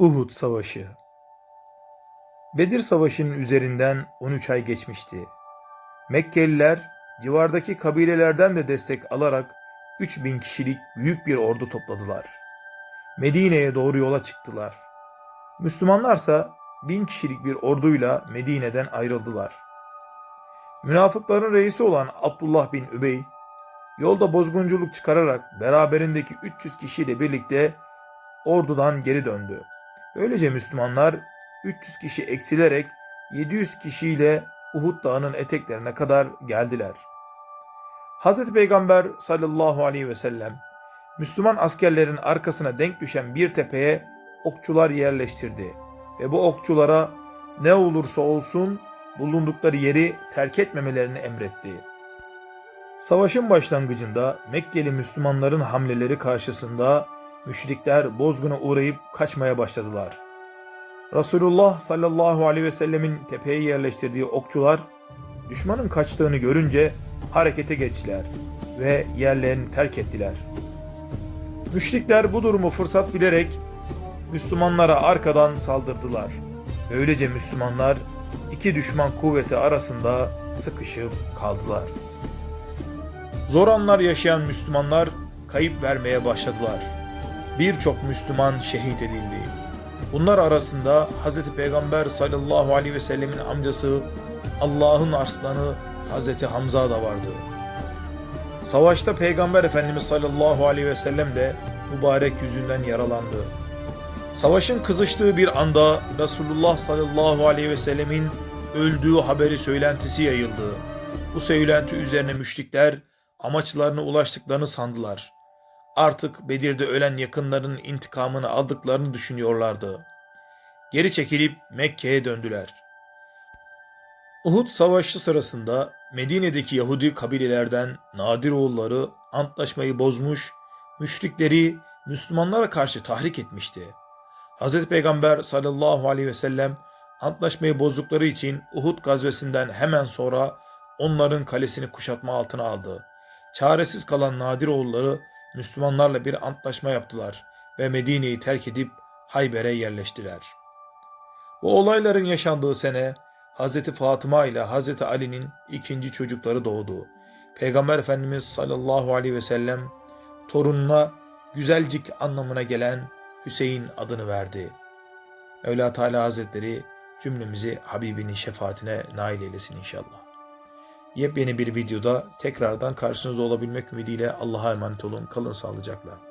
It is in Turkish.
Uhud Savaşı Bedir Savaşı'nın üzerinden 13 ay geçmişti. Mekkeliler civardaki kabilelerden de destek alarak 3000 kişilik büyük bir ordu topladılar. Medine'ye doğru yola çıktılar. Müslümanlarsa 1000 kişilik bir orduyla Medine'den ayrıldılar. Münafıkların reisi olan Abdullah bin Übey, yolda bozgunculuk çıkararak beraberindeki 300 kişiyle birlikte ordudan geri döndü. Böylece Müslümanlar 300 kişi eksilerek 700 kişiyle Uhud Dağı'nın eteklerine kadar geldiler. Hz. Peygamber sallallahu aleyhi ve sellem Müslüman askerlerin arkasına denk düşen bir tepeye okçular yerleştirdi ve bu okçulara ne olursa olsun bulundukları yeri terk etmemelerini emretti. Savaşın başlangıcında Mekkeli Müslümanların hamleleri karşısında müşrikler bozguna uğrayıp kaçmaya başladılar. Resulullah sallallahu aleyhi ve sellemin tepeye yerleştirdiği okçular düşmanın kaçtığını görünce harekete geçtiler ve yerlerini terk ettiler. Müşrikler bu durumu fırsat bilerek Müslümanlara arkadan saldırdılar. Böylece Müslümanlar iki düşman kuvveti arasında sıkışıp kaldılar. Zor anlar yaşayan Müslümanlar kayıp vermeye başladılar. Birçok Müslüman şehit edildi. Bunlar arasında Hz. Peygamber sallallahu aleyhi ve sellemin amcası Allah'ın arslanı Hz. Hamza da vardı. Savaşta Peygamber Efendimiz sallallahu aleyhi ve sellem de mübarek yüzünden yaralandı. Savaşın kızıştığı bir anda Resulullah sallallahu aleyhi ve sellemin öldüğü haberi söylentisi yayıldı. Bu söylenti üzerine müşrikler amaçlarına ulaştıklarını sandılar. Artık Bedir'de ölen yakınlarının intikamını aldıklarını düşünüyorlardı. Geri çekilip Mekke'ye döndüler. Uhud Savaşı sırasında Medine'deki Yahudi kabilelerden Nadiroğulları antlaşmayı bozmuş, müşrikleri Müslümanlara karşı tahrik etmişti. Hz. Peygamber sallallahu aleyhi ve sellem antlaşmayı bozdukları için Uhud gazvesinden hemen sonra onların kalesini kuşatma altına aldı. Çaresiz kalan Nadiroğulları Müslümanlarla bir antlaşma yaptılar ve Medine'yi terk edip Hayber'e yerleştiler. Bu olayların yaşandığı sene Hz. Fatıma ile Hz. Ali'nin ikinci çocukları doğdu. Peygamber Efendimiz sallallahu aleyhi ve sellem torununa güzelcik anlamına gelen Hüseyin adını verdi. Mevla Teala Hazretleri cümlemizi Habibinin şefaatine nail eylesin inşallah. Yepyeni bir videoda tekrardan karşınızda olabilmek ümidiyle Allah'a emanet olun. Kalın sağlıcakla.